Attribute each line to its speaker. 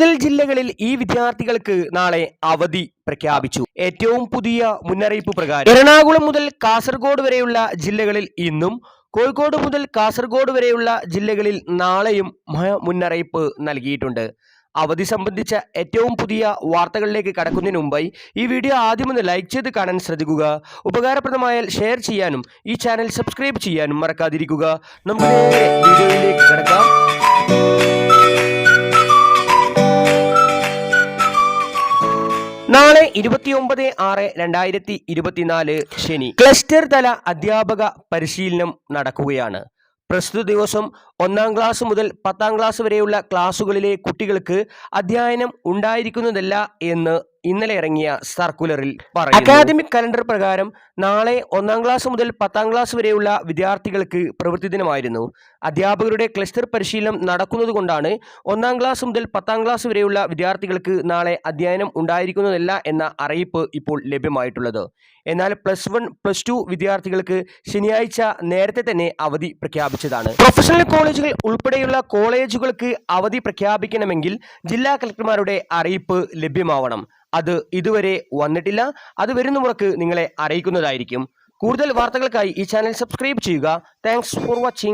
Speaker 1: കൂടുതൽ ജില്ലകളിൽ ഈ വിദ്യാർത്ഥികൾക്ക് നാളെ അവധി പ്രഖ്യാപിച്ചു. ഏറ്റവും പുതിയ മുന്നറിയിപ്പ് പ്രകാരം എറണാകുളം മുതൽ കാസർഗോഡ് വരെയുള്ള ജില്ലകളിൽ ഇന്നും കോഴിക്കോട് മുതൽ കാസർഗോഡ് വരെയുള്ള ജില്ലകളിൽ നാളെയും മുന്നറിയിപ്പ് നൽകിയിട്ടുണ്ട്. അവധി സംബന്ധിച്ച ഏറ്റവും പുതിയ വാർത്തകളിലേക്ക് കടക്കുന്നതിന് മുമ്പായി ഈ വീഡിയോ ആദ്യം ഒന്ന് ലൈക്ക് ചെയ്ത് കാണാൻ ശ്രദ്ധിക്കുക. ഉപകാരപ്രദമായാൽ ഷെയർ ചെയ്യാനും ഈ ചാനൽ സബ്സ്ക്രൈബ് ചെയ്യാനും മറക്കാതിരിക്കുക. നമുക്ക് നാളെ ഇരുപത്തിയൊമ്പത് ആറ് രണ്ടായിരത്തി ഇരുപത്തിനാല് ശനി. ക്ലസ്റ്റർ തല അധ്യാപക പരിശീലനം നടക്കുകയാണ്. പ്രസ്തുത ദിവസം ഒന്നാം ക്ലാസ് മുതൽ പത്താം ക്ലാസ് വരെയുള്ള ക്ലാസ്സുകളിലെ കുട്ടികൾക്ക് അധ്യയനം ഉണ്ടായിരിക്കുന്നതല്ല എന്ന് ഇന്നലെ ഇറങ്ങിയ സർക്കുലറിൽ അക്കാദമിക് കലണ്ടർ പ്രകാരം നാളെ ഒന്നാം ക്ലാസ് മുതൽ പത്താം ക്ലാസ് വരെയുള്ള വിദ്യാർത്ഥികൾക്ക് പ്രവൃത്തി ദിനമായിരുന്നു. അധ്യാപകരുടെ ക്ലസ്റ്റർ പരിശീലനം നടക്കുന്നതുകൊണ്ടാണ് ഒന്നാം ക്ലാസ് മുതൽ പത്താം ക്ലാസ് വരെയുള്ള വിദ്യാർത്ഥികൾക്ക് നാളെ അധ്യയനം ഉണ്ടായിരിക്കുന്നതല്ല എന്ന അറിയിപ്പ് ഇപ്പോൾ ലഭ്യമായിട്ടുള്ളത്. എന്നാൽ പ്ലസ് വൺ പ്ലസ് ടു വിദ്യാർത്ഥികൾക്ക് ശനിയാഴ്ച നേരത്തെ തന്നെ അവധി പ്രഖ്യാപിച്ചതാണ്. പ്രൊഫഷണൽ കോളേജുകൾ ഉൾപ്പെടെയുള്ള കോളേജുകൾക്ക് അവധി പ്രഖ്യാപിക്കണമെങ്കിൽ ജില്ലാ കളക്ടർമാരുടെ അറിയിപ്പ് ലഭ്യമാവണം. അത് ഇതുവരെ വന്നിട്ടില്ല. അത് വരുന്ന മുറക്ക് നിങ്ങളെ അറിയിക്കുന്നതായിരിക്കും. കൂടുതൽ വാർത്തകൾക്കായി ഈ ചാനൽ സബ്സ്ക്രൈബ് ചെയ്യുക. Thanks for watching